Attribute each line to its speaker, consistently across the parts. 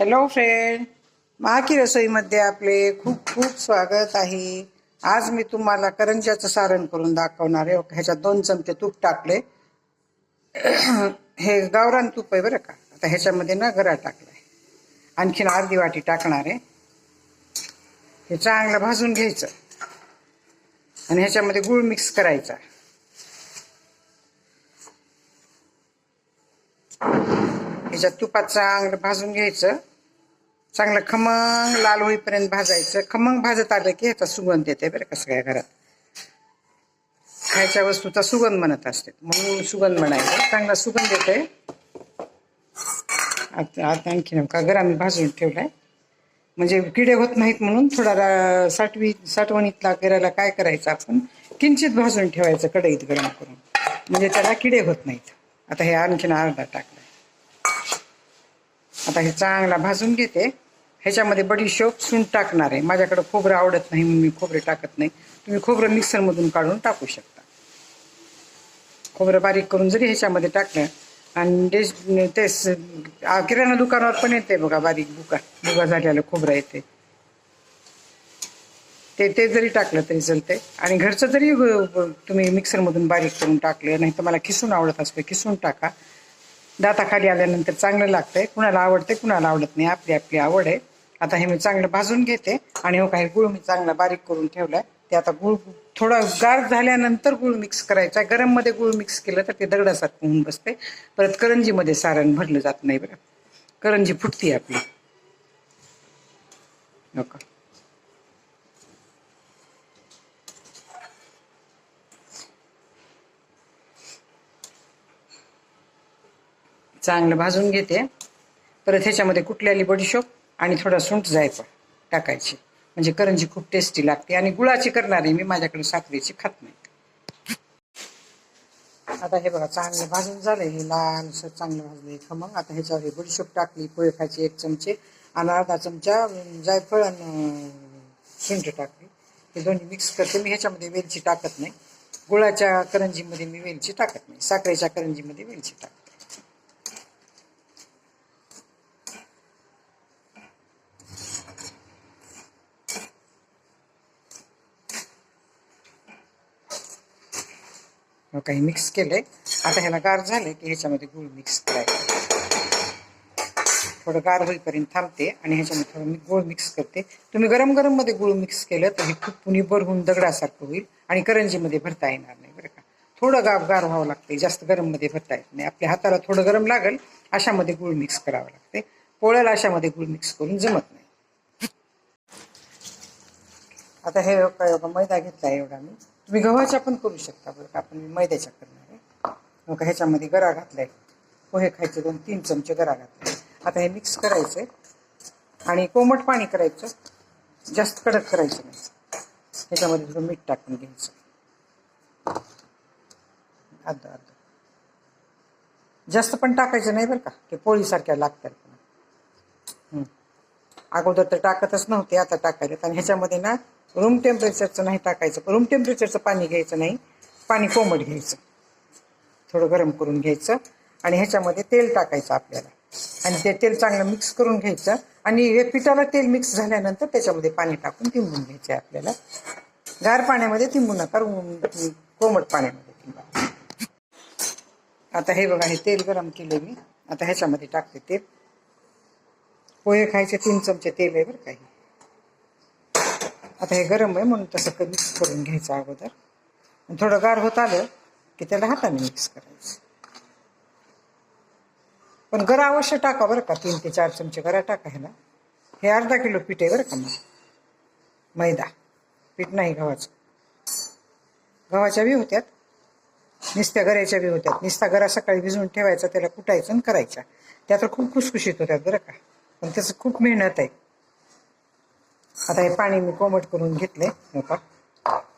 Speaker 1: Hello friend महाकी रसोईमध्ये आपले खूप खूप स्वागत आहे. आज मी तुम्हाला करंज्याचं सारण करून दाखवणार आहे. ह्याच्यात दोन चमचे तूप टाकले. हे गावरान तूप आहे बरं का? आता ह्याच्यामध्ये ना गरा टाकलाय आणखीन अर्धी वाटी टाकणार आहे. हे चांगलं भाजून घ्यायचं. आणि ह्याच्यामध्ये गुळ मिक्स करायचा. ह्याच्यात तुपात चांगलं भाजून घ्यायचं. चांगलं खमंग लाल होईपर्यंत भाजायचं. खमंग भाजत आलं की ह्याचा सुगंध येते बरं कसं काय घरात. खायच्या वस्तूचा सुगंध म्हणत असते. म्हणून सुगंध म्हणायचं. चांगला सुगंध येते. आता आता आणखी का गरम भाजून ठेवलाय. म्हणजे किडे होत नाहीत म्हणून थोडा साठवी साठवणीतला करायला काय करायचं आपण? किंचित भाजून ठेवायचं कढईत गरम करून. म्हणजे त्याला किडे होत नाहीत. आता हे आणखीन अर्धा टाक आता हे चांगला भाजून घेते. ह्याच्यामध्ये बडीशोप सून टाकणार आहे. माझ्याकडे खोबरं आवडत नाही म्हणून मी खोबरे टाकत नाही. तुम्ही खोबरं मिक्सरमधून काढून टाकू शकता. खोबरं बारीक करून जरी ह्याच्यामध्ये टाकलं आणि डेश तेच किराणा दुकानावर पण येते बघा बारीक बुका बुगा झालेलं खोबरं येते ते ते जरी टाकलं तरी चालते आणि घरचं जरी तुम्ही मिक्सरमधून बारीक करून टाकलं नाही तर मला खिसून आवडत असतं खिसून टाका. दाताखाली आल्यानंतर चांगलं लागतंय. कुणाला आवडते कुणाला आवडत नाही. आपली आपली आवड आहे. आता हे मी चांगलं भाजून घेते आणि हो काही गुळ मी चांगला बारीक करून ठेवलाय. ते आता गुळ थोडा गार झाल्यानंतर गुळ मिक्स करायचा गरममध्ये गुळ मिक्स केलं तर ते दगडासारखं होऊन बसते परत करंजीमध्ये सारण भरलं जात नाही बरं. करंजी फुटते आपली. हो नका चांगलं भाजून घेते. परत ह्याच्यामध्ये कुठल्याली बडीशोप आणि थोडा सुंठ जायफळ टाकायची. म्हणजे करंजी खूप टेस्टी लागते आणि गुळाची करणारी मी माझ्याकडे साखरेची खात नाही. आता हे बघा चांगलं भाजून झालंय. हे लालसर चांगलं भाजलंय खमंग. आता ह्याच्यावर हे बडीशोप टाकली पोहे खायची एक चमचे आणि अर्धा चमचा जायफळ आणि सुंठ टाकली. हे दोन्ही मिक्स करते. मी ह्याच्यामध्ये वेलची टाकत नाही. गुळाच्या करंजीमध्ये मी वेलची टाकत नाही. साखरेच्या करंजीमध्ये वेलची टाकते. काही मिक्स केलंय. आता ह्याला गार झाले की ह्याच्यामध्ये गुळ मिक्स करायचं. थोडं गार होईपर्यंत थांबते आणि ह्याच्यामध्ये थोडं मी गुळ मिक्स करते. तुम्ही गरम गरममध्ये गुळ मिक्स केलं तर हे खूप पुणी भरहून दगडासारखं होईल आणि करंजीमध्ये भरता येणार नाही बरं का. थोडं गाव गार व्हावं लागते जास्त गरममध्ये भरता येत नाही. आपल्या हाताला थोडं गरम लागेल अशामध्ये गुळ मिक्स करावं लागते पोळ्याला अशामध्ये गुळ मिक्स करून जमत नाही. आता हे काय मैदा घेतला एवढा मी. तुम्ही गव्हाच्या पण करू शकता बरं का आपण मी मैद्याच्या करणार आहे. मग ह्याच्यामध्ये गरा घातलाय. पोहे खायचे दोन तीन चमचे गरा घातले आता हे मिक्स करायचे आणि कोमट पाणी करायचं. जास्त कडक करायचं नाही. ह्याच्यामध्ये थोडं मीठ टाकून घ्यायचं. अर्ध अर्ध. जास्त पण टाकायचं नाही बरं का ते पोळीसारख्या लागतात. अगोदर तर टाकतच नव्हते आता टाकायला आणि ह्याच्यामध्ये ना रूम टेम्परेचरचं नाही टाकायचं. रूम टेम्परेचरचं पाणी घ्यायचं नाही. पाणी कोमट घ्यायचं. थोडं गरम करून घ्यायचं. आणि ह्याच्यामध्ये तेल टाकायचं आपल्याला. आणि ते तेल चांगलं मिक्स करून घ्यायचं. आणि हे पिठाला तेल मिक्स झाल्यानंतर त्याच्यामध्ये पाणी टाकून तिंबून घ्यायचे आपल्याला. गार पाण्यामध्ये तिंबू नका. कोमट पाण्यामध्ये तिंबा. आता हे बघा हे तेल गरम केलं मी. आता ह्याच्यामध्ये टाकते तेल. पोहे खायचे तीन चमचे तेल आहे बरं काही आता हे गरम आहे म्हणून तसं मिक्स करून घ्यायचं अगोदर. आणि थोडं गार होत आलं की त्याला हाताने मिक्स करायचं. पण गरा अवश्य टाका बरं का तीन ते चार चमचे गरा टाका ह्याला. हे अर्धा किलो पीठ आहे बरं का मग. मैदा. पीठ नाही गव्हाचं. गव्हाच्या बी होत्यात. नुसत्या गऱ्याच्या बी होत्यात. नुसता गरा सकाळी भिजवून ठेवायचा त्याला कुटायचं आणि करायचा. त्या तर खूप खुशखुशीत होत्यात बरं का. पण त्याचं खूप मेहनत आहे. आता हे पाणी मी कोमट करून घेतले हो का?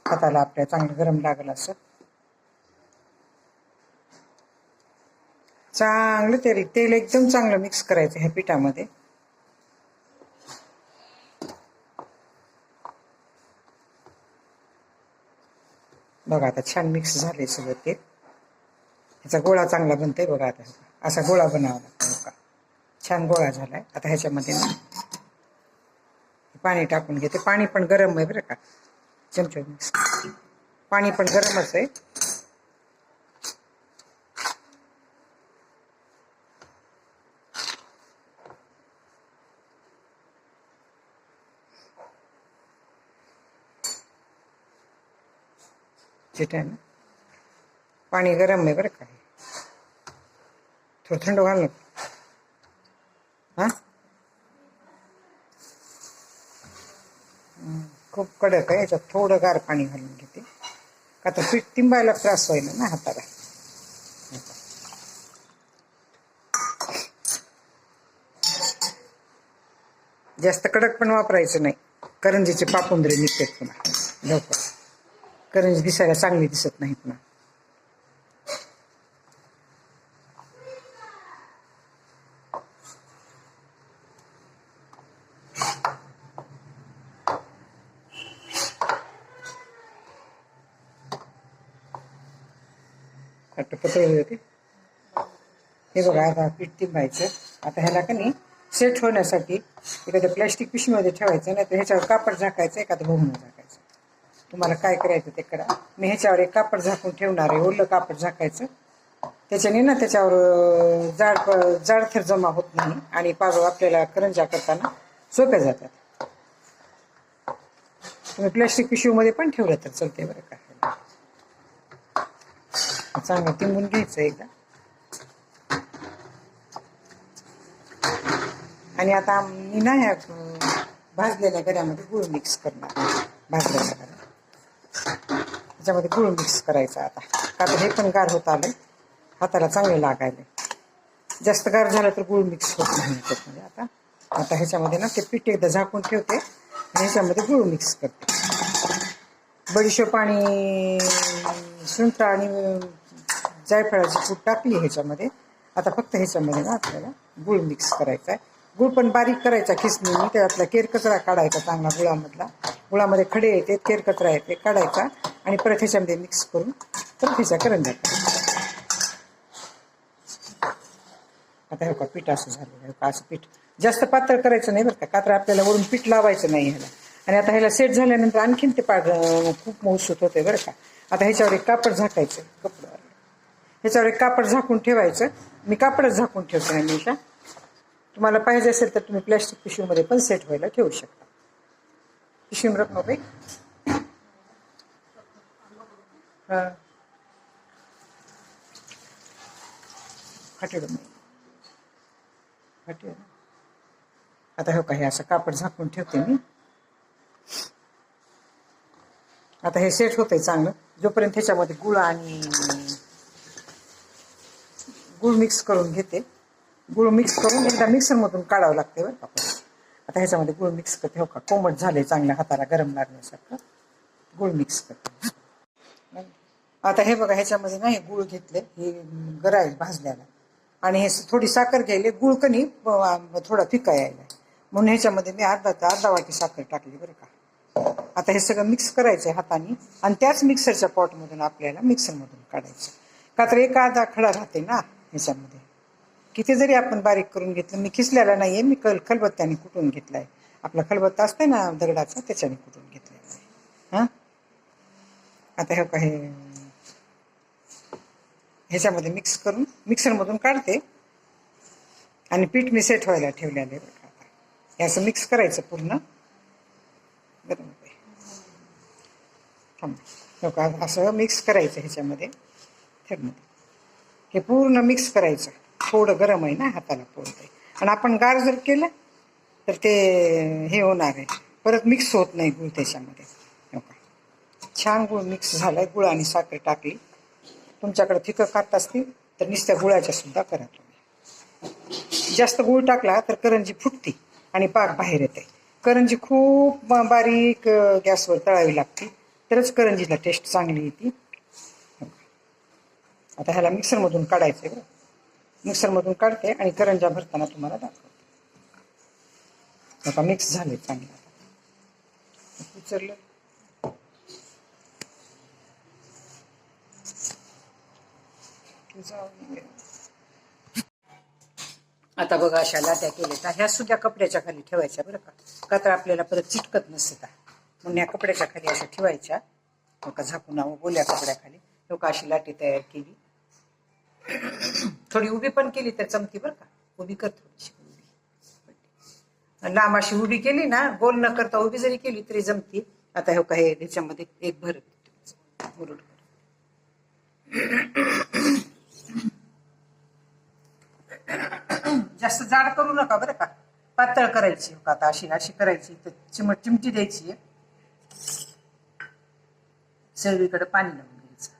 Speaker 1: हाताला आपल्या चांगलं गरम लागलं असं. चांगलं तेल तेल एकदम चांगलं मिक्स करायचं ह्या पिठामध्ये. बघा आता छान मिक्स झाले सगळं ते. ह्याचा गोळा चांगला बनतोय बघा आता. असा गोळा बनावा लागतो हो का छान गोळा झालाय. आता ह्याच्यामध्ये ना पाणी टाकून घेते पाणी पण गरम आहे बरं का चमचा पाणी पण गरमच आहे ठीक पाणी गरम आहे बरं का थोडं थंड नको कडक आहे याच्यात थोडं गार पाणी घालून घेते. का तर पीठ तिंबायला त्रास व्हायला ना हाताला. जास्त कडक पण वापरायचं नाही. करंजीचे पापुंदरे निघतात पुन्हा. लवकर. करंजी दिसायला चांगली दिसत नाही पुन्हा. कट्ट पतळ होते. हे बघा आता पीठ तिंबायचं आता ह्याला का नाही सेट होण्यासाठी एखाद्या प्लॅस्टिक पिशवीमध्ये ठेवायचं नाही तर ह्याच्यावर कापड झाकायचं एखादं भोवणं झाकायचं. तुम्हाला काय करायचं ते करा. मी ह्याच्यावर एक कापड झाकून ठेवणार आहे ओलं कापड झाकायचं. त्याच्याने ना त्याच्यावर जाड जाड थर जाडथर जमा होत नाही आणि पाजो आपल्याला करंजा करताना सोप्या जातात. तुम्ही प्लॅस्टिक पिशवीमध्ये पण ठेवलं तर चलते बरं का. चांगलं तिंबून घ्यायचं एकदा आणि आता मी ना ह्या भाजलेल्या गऱ्यामध्ये गुळ मिक्स करणार भाजलेल्या गऱ्या त्याच्यामध्ये गुळ मिक्स करायचा आता. का तर हे पण गार होत आलंय हाताला चांगले लागायले जास्त गार झालं तर गुळ मिक्स होत नाही त्याच्यामध्ये आता. आता ह्याच्यामध्ये ना ते पीठ एकदा झाकून ठेवते आणि ह्याच्यामध्ये गुळ मिक्स करते. बडीशोप आणि सुंठ आणि जायफळाची पूड टाकली ह्याच्यामध्ये. आता फक्त ह्याच्यामध्ये ना आपल्याला गुळ मिक्स करायचा आहे गुळ पण बारीक करायचा खिसणीने त्यातला केरकचरा काढायचा चांगला गुळामधला. गुळामध्ये खडे येते केरकचरा येते काढायचा आणि परत ह्याच्यामध्ये मिक्स करून परत ह्याच्या करंजा आता हे का पीठ असं झालेलं का असं पीठ. जास्त पातळ करायचं नाही बरं का कात्र आपल्याला वरून पीठ लावायचं नाही ह्याला. आणि आता ह्याला सेट झाल्यानंतर आणखीन ते पाड खूप मऊसूत होते बरं का. आता ह्याच्यावर एक कापड झाकायचं कपडं. ह्याच्यावर एक कापड झाकून ठेवायचं. मी कापडच झाकून ठेवते हमेशा तुम्हाला पाहिजे असेल तर तुम्ही प्लॅस्टिक पिशवीमध्ये पण सेट व्हायला ठेवू शकता. पिशवी रत्नो बाई हां. आता हो का हे असं कापड झाकून ठेवते मी. आता हे सेट होतंय चांगलं. जोपर्यंत ह्याच्यामध्ये गुळ आणि गुळ मिक्स करून घेते. गुळ मिक्स करून एकदा मिक्सरमधून काढावं लागते बरं का. आता ह्याच्यामध्ये गुळ मिक्स करते. हो का? कोमट झाले चांगल्या हाताला गरम लागण्यासारखं. गुळ मिक्स करते. आता हे बघा ह्याच्यामध्ये ना हे गुळ घेतले. हे गराय भाजल्याला आणि हे थोडी साखर घ्यायले. गुळ कणी थोडा फिका यायला. म्हणून ह्याच्यामध्ये मी अर्धा अर्धा वाटी साखर टाकली बरं का. आता हे सगळं मिक्स करायचं आहे हाताने. आणि त्याच मिक्सरच्या पॉटमधून आपल्याला मिक्सरमधून काढायचं. का तर एक अर्धा खडा राहते ना. ह्याच्यामध्ये किती जरी आपण बारीक करून घेतलं मी खिसलेला आहे मी कल खलबत्त्याने कुटून घेतलाय. आपला खलबत्ता असतंय ना दगडाचा त्याच्याने कुटून घेतलेला आहे. हां? आता हे काही ह्याच्यामध्ये मिक्स करून मिक्सरमधून काढते. आणि पीठ मी सेट व्हायला ठेवलेलं आहे आता. हे असं मिक्स करायचं पूर्ण. गरम आहे. थांब. हो का असं मिक्स करायचं ह्याच्यामध्ये. थेटमध्ये हे पूर्ण मिक्स करायचं. थोडं गरम आहे ना हाताला पोळतंय आणि आपण गार जर केलं तर ते हे होणार आहे. परत मिक्स होत नाही गुळ त्याच्यामध्ये. हो का छान गुळ मिक्स झालाय गुळ आणि साखर टाकली. तुमच्याकडे फिकं खात असतील तर नुसत्या गुळाच्या सुद्धा करा तुम्ही. जास्त गुळ टाकला तर करंजी फुटते आणि पाक बाहेर येते. करंजी खूप बारीक गॅसवर तळावी लागते. तरच करंजीला टेस्ट चांगली येते. आता ह्याला मिक्सरमधून काढायचं आहे बरं. मिक्सरमधून काढते आणि करंजा भरताना तुम्हाला दाखवते. आता मिक्स झाले चांगलं. आता उचललं. आता बघा अशा लाट्या केल्या ह्या सुद्धा कपड्याच्या खाली ठेवायच्या बरं का. कात्र आपल्याला परत चिटकत नसतं. म्हणून या कपड्याच्या खाली अशा ठेवायच्या. का झाकून ओल्या कपड्याखाली. लोक अशी लाटी तयार केली. थोडी उभी पण केली तर चमकी बरं का उभी कर थोडीशी लांब अशी उभी केली ना गोल न करता उभी जरी केली तरी जमती. आता हे का हे ह्याच्यामध्ये एक भर मुरुड कर. जास्त जाड करू नका बरं का. पातळ करायची हो का आता अशी अशी करायची तर चिमट चिमटी द्यायची. सगळीकडे पाणी लावून घ्यायचं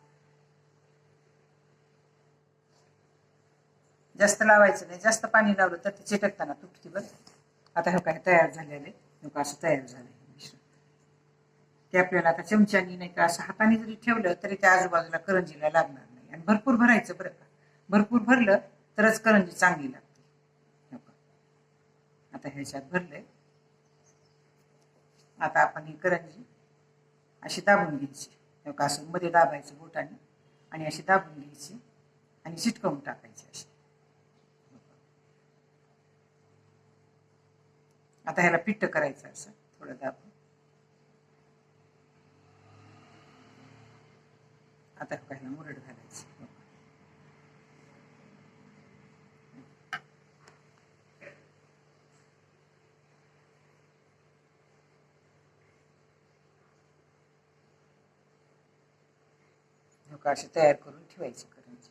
Speaker 1: जास्त लावायचं नाही. जास्त पाणी लावलं तर ते चिटकताना तुटते बरं. आता हे काय तयार झालेले हे का असं तयार झालं मिश्रण. ते आपल्याला आता चमच्यानी नाही का असं हाताने जरी ठेवलं तरी त्या आजूबाजूला करंजीला लागणार नाही. आणि भरपूर भरायचं बरं का. भरपूर भरलं तरच करंजी चांगली लागते. आता ह्याच्यात भरलंय. आता आपण ही करंजी अशी दाबून घ्यायची. असं मध्ये दाबायचं बोटाने आणि अशी दाबून घ्यायची आणि चिटकवून टाकायची अशी. आता ह्याला पिट्ट करायचं असं थोडं दाबून. आता ह्याला मुरड घालायचं. का अशी तयार करून ठेवायची करंजी.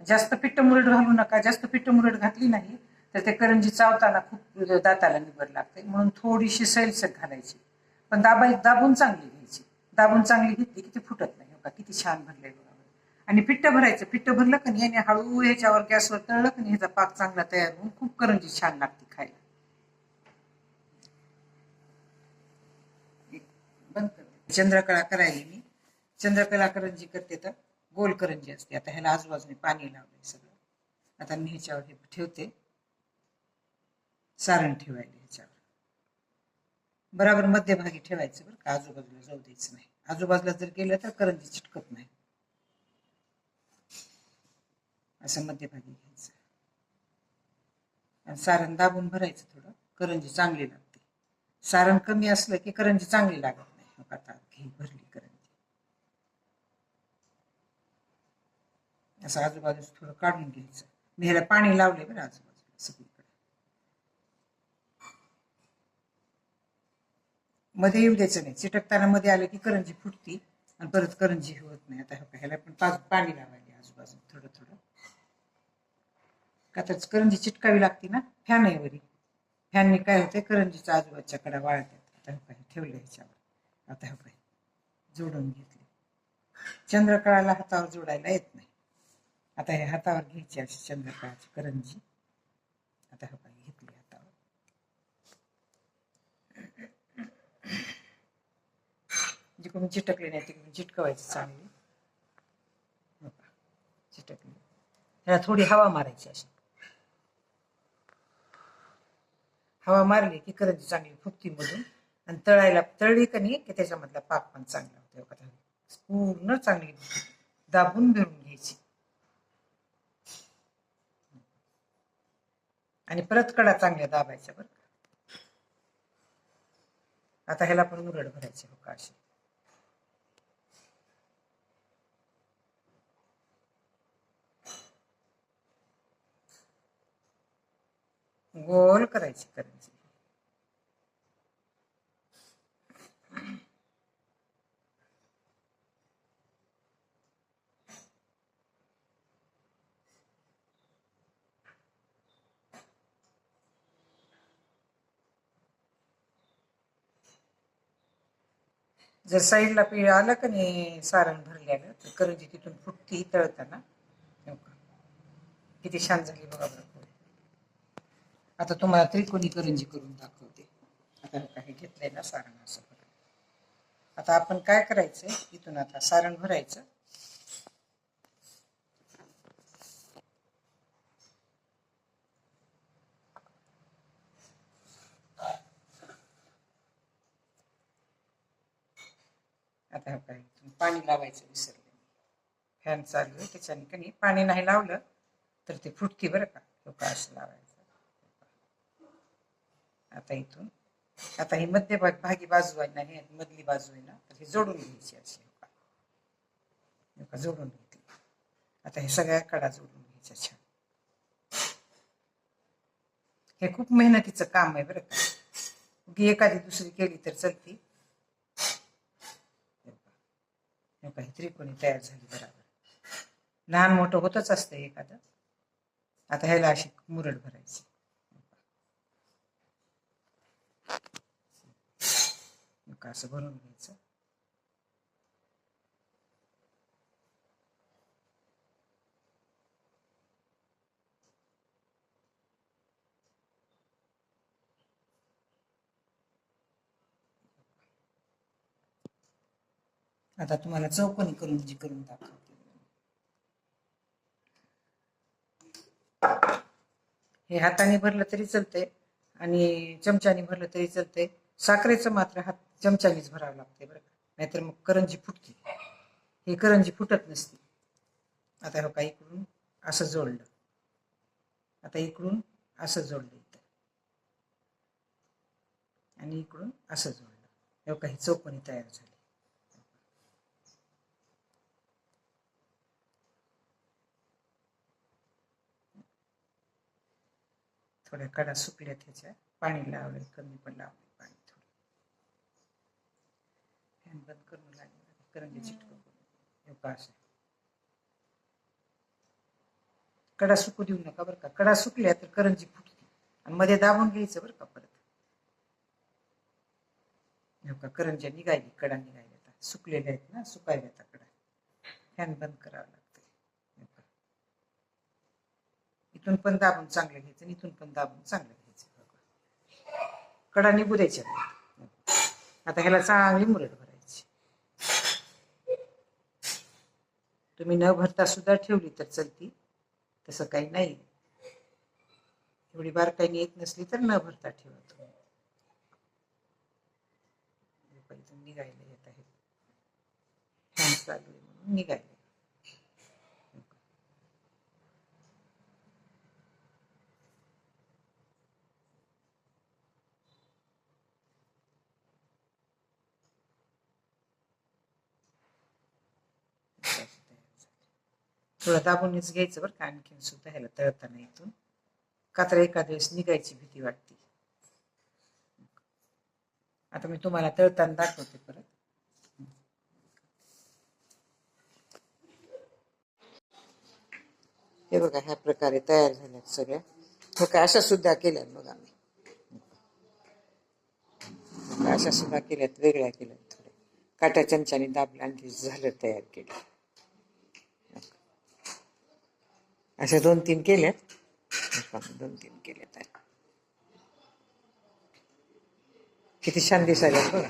Speaker 1: जास्त पिट्ट मुरड घालू नका जास्त पिट्ट मुरड घातली नाही तर ते करंजी चावताना खूप म्हणजे दाताला निबर लागते. म्हणून थोडीशी सैलसर घालायची. पण दाबाई दाबून चांगली घ्यायची. दाबून चांगली घेतली की ती फुटत नाही. हो का? किती छान भरलंय बघा. आणि पिठ्ठ भरायचं. पिठ्ठ भरलं का नाही हळू ह्याच्यावर गॅसवर तळलं की नाही ह्याचा पाक चांगला तयार होऊन खूप करंजी छान लागते खायला. बंद कर चंद्रकळा करायला मी. चंद्रकला करंजी करते तर गोल करंजी असते. आता ह्याला आजूबाजूने पाणी लावलंय सगळं. आता मी ह्याच्यावर हे ठेवते. सारण ठेवायला ह्याच्यावर बराबर मध्यभागी ठेवायचं बरं का आजूबाजूला जाऊ द्यायचं नाही. आजूबाजूला जर गेलं तर करंजी चिटकत नाही. असं मध्यभागी घ्यायचं. आणि सारण दाबून भरायचं थोडं करंजी चांगली लागते. सारण कमी असलं की करंजी चांगली लागत नाही. आता घी भरली करंजी. असं आजूबाजूच थोडं काढून घ्यायचं. मी ह्याला पाणी लावले बरं आजूबाजूला सगळी. मध्ये येऊ द्यायचं नाही. चिटकताना मध्ये आलं की करंजी फुटती आणि परत करंजी होत नाही. आता हे ह्याला पण पाच पाणी लावायला आजूबाजू थोडं थोडं. का तर करंजी चिटकावी लागते ना फॅन आहे वरी. फॅनने काय होते करंजीच्या आजूबाजूच्या कडा वाळतात आता हे काही ठेवलं ह्याच्यावर. आता हे काही जोडून घेतले चंद्रकळाला हातावर जोडायला येत नाही. आता हे हातावर घ्यायची अशी चंद्रकळाची करंजी. आता हे काही घेतली हातावर जिकडून चिटकली नाही तिकडून चिटकवायची चांगली. चिटकली. ह्याला थोडी हवा मारायची अशी. हवा मारली की करंजी चांगली फुगती मधून आणि तळायला तळली का नाही की त्याच्यामधला पाक पण चांगला होतो. पूर्ण चांगली दाबून भरून घ्यायची. आणि परत कडा चांगल्या दाबायच्या बरं आता ह्याला पण मुरड भरायची हो का अशी. गोल करायची करायची. जर साईडला पी आलं का नाही सारण भरल्यानं तर करंजी तिथून फुटती तळताना. हो किती छान झाली बघा बरं. आता तुम्हाला त्रिकोणी करंजी करून दाखवते. आता काही घेतलंय ना सारण असं आता आपण काय करायचं इथून आता सारण भरायचं. आता काय पाणी लावायचं विसरले. फॅन चालू आहे त्याच्याने कणी पाणी नाही लावलं तर ते फुटते बरं का तो असं लावायचा. आता इथून आता ही मध्यभाग भागी बाजू आहे ना हे मधली बाजू आहे ना तर हे जोडून घ्यायची अशी हो जोडून घेतली. आता हे सगळ्या कडा जोडून घ्यायच्या छान हे खूप मेहनतीचं काम आहे बरं का. एखादी दुसरी केली तर चलती हे पहा. काहीतरी कोणी त्रिकोणी तयार झाली बरोबर. लहान मोठं होतच असतं एखादं. आता ह्याला अशी मुरड भरायची. का असं भरून घ्यायचं. आता तुम्हाला चौकोनी करून जी करून दाखवते. हे हाताने भरलं तरी चालतंय आणि चमच्याने भरलं तरी चालतंय. साखरेचं मात्र हात चमच्यानेच भरावं लागते बरं का? नाहीतर मग करंजी फुटते. हे करंजी फुटत नसते. आता हो का इकडून असं जोडलं. आता इकडून असं जोडलं इथं. आणि इकडून असं जोडलं. हे हो काही चौकोनी तयार झाली. थोड्या कडा सुकल्या त्याच्या. पाणी लावले कमी पण लावले पाणी थोडं. फॅन बंद करून लागले करंजी चिटकून का असं. कडा सुकू देऊ नका बरं का? कडा सुकल्या तर करंजी फुटते. आणि मध्ये दाबून घ्यायचं बरं का परत? का करंज्या निघायली कडा निघायला आता. सुकलेल्या आहेत ना? सुकायला आता कडा. फॅन बंद करावं लागतं हो का. इथून पण दाबून चांगलं घ्यायचं आणि इथून पण दाबून चांगलं घ्यायचं. कडा निघू द्यायच्या आता ह्याला चांगली मुरट भरायची. तुम्ही न भरता सुद्धा ठेवली तर चलती. तसं काही नाही. एवढी बारकाईने येत नसली तर न भरता ठेवा तुम्ही. निघायला येत आहे. चालू आहे म्हणून निघायला थोडं दाबूनच घ्यायचं बरं का? आणखीन सुद्धा ह्याला तळताना इथून. का तर एखाद्या वेळेस निघायची भीती वाटते. आता मी तुम्हाला तळताना दाखवते परत. हे बघा ह्या प्रकारे तयार झाल्यात सगळ्या. हो काय अशा सुद्धा केल्यात बघा मी. अशा सुद्धा केल्यात वेगळ्या केल्यात थोड्या. काट्या चमच्याने दाबल्या आणि झालं तयार केलं. अशा दोन तीन केल्यात दोन तीन केल्यात किती छान दिसायला बघा.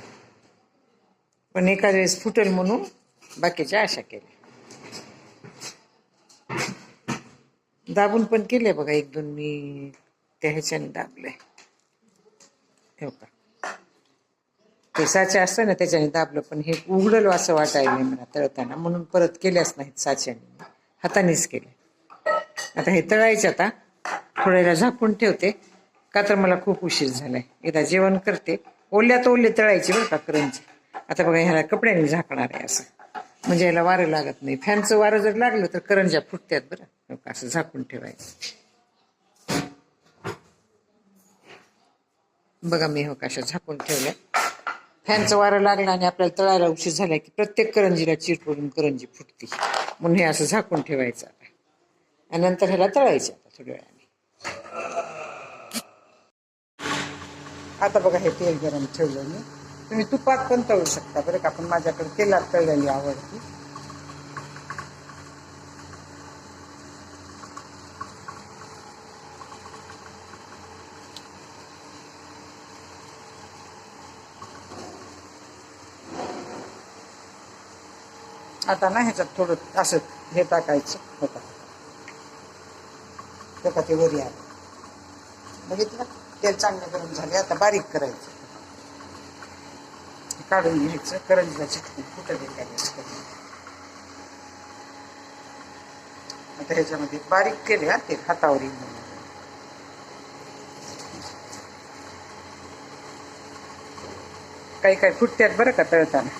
Speaker 1: पण एका वेळेस फुटेल म्हणून बाकीच्या आशा केल्या. दाबून पण केले बघा एक दोन मी. त्या ह्याच्याने दाबले. हो का ते साचे असतं ना त्याच्याने दाबलं पण हे उघडलं असं वाटायला मला तळताना. म्हणून परत केल्याच नाहीत साच्याने. हातानेच केले. आता हे तळायचे आता. थोड्याला झाकून ठेवते. का तर मला खूप उशीर झालाय. एकदा जेवण करते. ओल्यात ओले तळायचे बरं का करंजी. आता बघा ह्याला कपड्याने झाकणार आहे असं. म्हणजे याला वारं लागत नाही. फॅनचं वारं जर लागलं तर करंज्या फुटत्यात बरं. हो का, असं झाकून ठेवायचं. बघा मी हो कशा झाकून ठेवल्या. फॅनचं वारं लागलं आणि आपल्याला तळायला उशीर झाला की प्रत्येक करंजीला चिरपडून करंजी फुटते. म्हणून हे असं झाकून ठेवायचं आणि नंतर ह्याला तळायचं आता थोड्या वेळाने आता बघा हे तेल गरम ठेवलं मी. तुम्ही तुपात पण तळू शकता बरं का पण माझ्याकडे तेलात तळलेली आवडती. आता ना ह्याच्यात थोडं असं हे टाकायचं. होता बघा ते वरी आलं बघितलं तेल चांगलं गरम झाले आता बारीक करायचं. काढून घ्यायचं करंजला चिटकून कुठं करायचं आता ह्याच्यामध्ये बारीक केले हा ते हातावर काही काही फुटत्यात बरं का तळताना.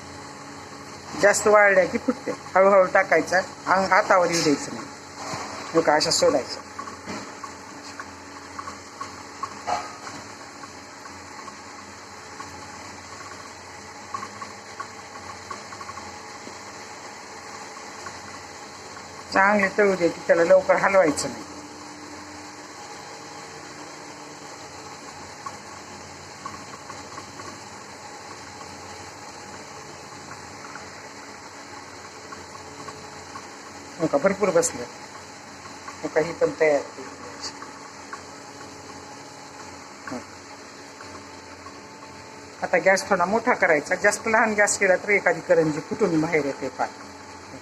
Speaker 1: जास्त वाळल्या की फुटते. हळूहळू टाकायचा. हातावर येऊ द्यायचं नाही. लोक अशा सोडायचं चांगले तळू दे की त्याला लवकर हलवायचं नाही. हो का? भरपूर बसलं. हो का? ही पण तयार केली हो. आता गॅस थोडा मोठा करायचा. जास्त लहान गॅस केला तर एखादी करंजी फुटून बाहेर येते पाणी हो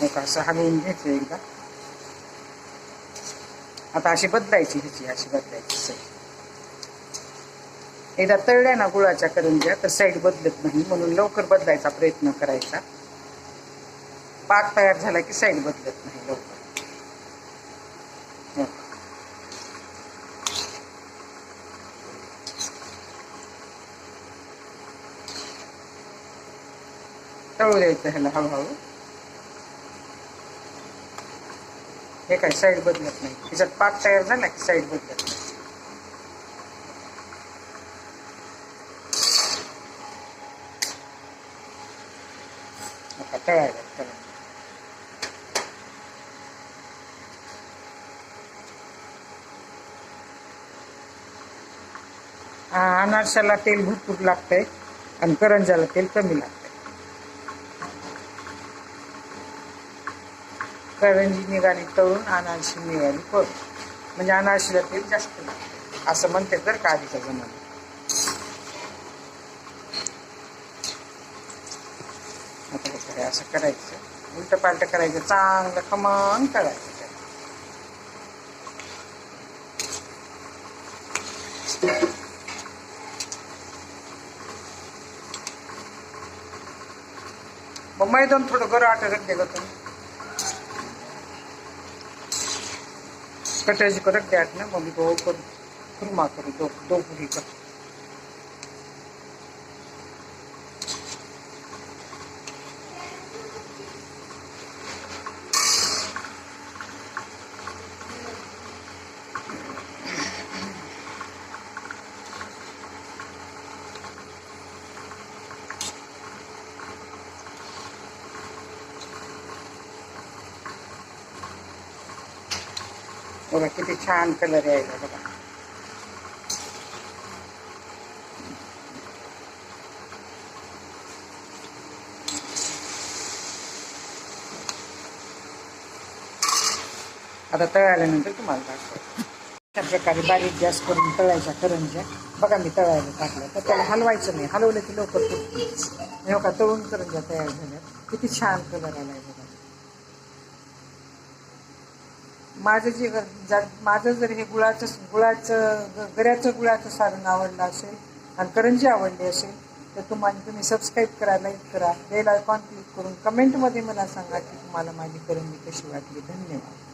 Speaker 1: का असं हलवून घ्यायचं एकदा आता अशी बदलायची ह्याची अशी बदलायची साईड एकदा तळल्या ना गुळाच्या करंज्या तर साईड बदलत नाही. म्हणून लवकर बदलायचा प्रयत्न करायचा. पाक तयार झाला की साईड बदलत नाही लवकर. तळू द्यायचं ह्याला हळूहळू. हे काय साईड बदलत नाही. त्याच्यात पाक तयार झाला की साईड बदलत नाही. तळायला तळायला हा, अनारशाला तेल भरपूर लागतंय आणि करंजाला तेल कमी लागतं करंजी निघाली तळून अनारशी निघाली. करून म्हणजे अनारशीला तेल जास्त असं म्हणते तर का आधीच्या जमान्यात. आता असं करायचं. उलट पालट करायचं. चांगलं खमंग करायचं. मग मैदान थोडं गरं आटत दे ग तुम्ही? कटायची करत द्यात ना मग मी तो करू कुर्मा करू दो दो किती छान कलर यायला बघा. आता तळाल्यानंतर तुम्हाला दाखवतो. अशा प्रकारे बारीक गॅस करून तळायच्या करंज्या. बघा मी तळायला टाकलं तर त्याला हलवायचं नाही. हलवलं की लवकर फुटते का तळून करंज्या तयार झाल्या. किती छान कलर आलाय बघा. माझं जे जा- माझं जर हे गुळाचं गुळाचं ग- गऱ्याचं गुळाचं सारण आवडलं असेल आणि करंजी आवडली असेल तर तुम्हाला तुम्ही सबस्क्राईब करा लाईक करा बेल आयकॉन क्लिक करून कमेंटमध्ये मला सांगा की तुम्हाला माझी करंजी कशी वाटली. धन्यवाद.